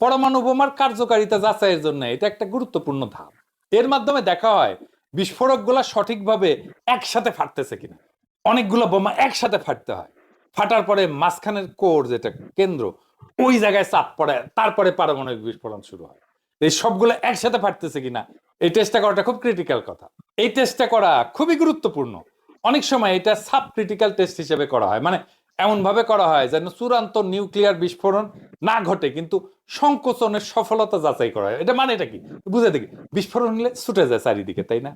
পরমাণু বোমার কার্যকারিতা যাচাইয়ের জন্য এটা একটা গুরুত্বপূর্ণ ধাপ। এর মাধ্যমে দেখা হয় বিস্ফোরকগুলা সঠিকভাবে একসাথে ফাটতেছে কিনা। অনেকগুলো বোমা একসাথে ফাটতে হয়। ফাটার পরে মাঝখানের কোর যেটা কেন্দ্র, ওই জায়গায় চাপ পড়ে, তারপরে পারমাণবিক বিস্ফোরণ শুরু হয়। এই সবগুলো একসাথে ফাটতেছে কিনা, এই টেস্টটা করাটা খুব ক্রিটিক্যাল কথা। এই টেস্টটা করা খুবই গুরুত্বপূর্ণ। অনেক সময় এটা সাব ক্রিটিক্যাল টেস্ট হিসেবে করা হয়। মানে এমন ভাবে করা হয় যেন চূড়ান্ত নিউক্লিয়ার বিস্ফোরণ না ঘটে, কিন্তু সংকোচনের সফলতা যাচাই করা হয়। এটা মানে এটা কি? বুঝে দেখি। বিস্ফোরণ হলে ছুটে যায় চারিদিকে, তাই না?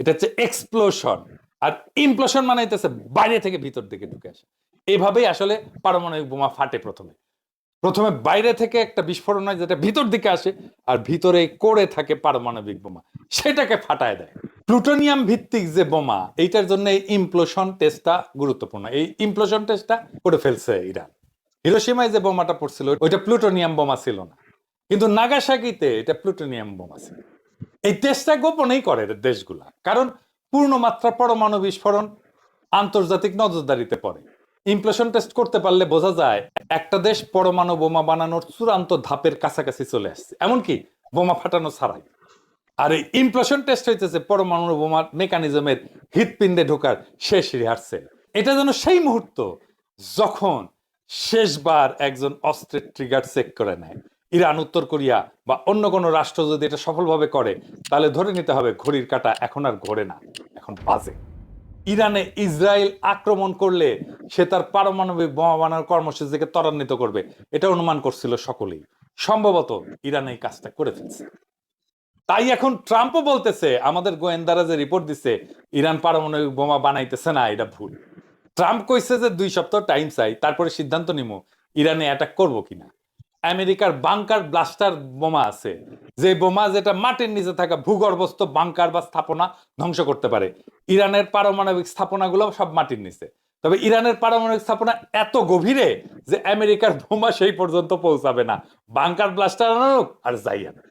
এটা হচ্ছে এক্সপ্লোশন আর ইমপ্লোশন মানে হইতেছে বাইরে থেকে ভিতর দিকে ঢুকে আসে। এইভাবেই আসলে পারমাণবিক বোমা ফাটে প্রথমে। প্রথমে বাইরে থেকে একটা বিস্ফোরণ হয় যেটা ভিতর দিকে আসে, আর ভিতরে করে থাকে পারমাণবিক বোমা। সেটাকে ফাটায় দেয়। প্লুটোনিয়াম ভিত্তিক যে বোমা, এইটার জন্য এই ইমপ্লোশন টেস্টটা গুরুত্বপূর্ণ। এই ইমপ্লোশন টেস্টটা করে ফেলছে ইরান। হিরোসীমায় যে বোমাটা পড়ছিল, ওইটা প্লুটোনিয়াম বোমা ছিল না। কিন্তু নাগাসাকিতে এটা প্লুটোনিয়াম বোমা ছিল। এই টেস্টটা গোপনেই করে দেশগুলা। কারণ পূর্ণমাত্রা পরমাণু বিস্ফোরণ আন্তর্জাতিক নজরদারিতে পড়ে। ইমপ্লেশন টেস্ট করতে পারলে বোঝা যায়, একটা দেশ পরমাণু বোমা বানানোর চূড়ান্ত ধাপের কাছাকাছি চলে আসছে। এমনকি বোমা ফাটানো ছাড়াই। আর এই ইমপ্লেশন টেস্ট হইতেছে পরমাণু বোমার মেকানিজমের হৃৎপিণ্ডে ঢোকার শেষ রিহার্সেল এটা যেন সেই মুহূর্ত যখন শেষবার একজন অস্ত্রের ট্রিগার চেক করে নেয়। ইরান, উত্তর কোরিয়া বা অন্য কোনো রাষ্ট্র যদি এটা সফলভাবে করে, তাহলে ধরে নিতে হবে ঘড়ির কাঁটা এখন আর ঘোরে না, এখন বাজে। ইরানে ইসরায়েল আক্রমণ করলে সে তার পারমাণবিক বোমা বানানোর কর্মসূচিকে ত্বরান্বিত করবে, এটা অনুমান করছিল সকলেই। সম্ভবত ইরান এই কাজটা করে ফেলছে। তাই এখন ট্রাম্পও বলতেছে, আমাদের গোয়েন্দারা যে রিপোর্ট দিচ্ছে ইরান পারমাণবিক বোমা বানাইতেছে না, এটা ভুল। ট্রাম্প কইছে যে দুই সপ্তাহ টাইম চাই, তারপরে সিদ্ধান্ত নিব ইরানে অ্যাটাক করব কিনা। আমেরিকার বাংকার ব্লাস্টার বোমা আছে, যে বোমা যেটা মাটির নিচে থাকা ভূগর্ভস্থ বাংকার বা স্থাপনা ধ্বংস করতে পারে। ইরানের পারমাণবিক স্থাপনাগুলো সব মাটির নিচে। তবে ইরানের পারমাণবিক স্থাপনা এত গভীরে যে আমেরিকার বোমা সেই পর্যন্ত পৌঁছাবে না। বাংকার ব্লাস্টার আনুক আর যাই আনুক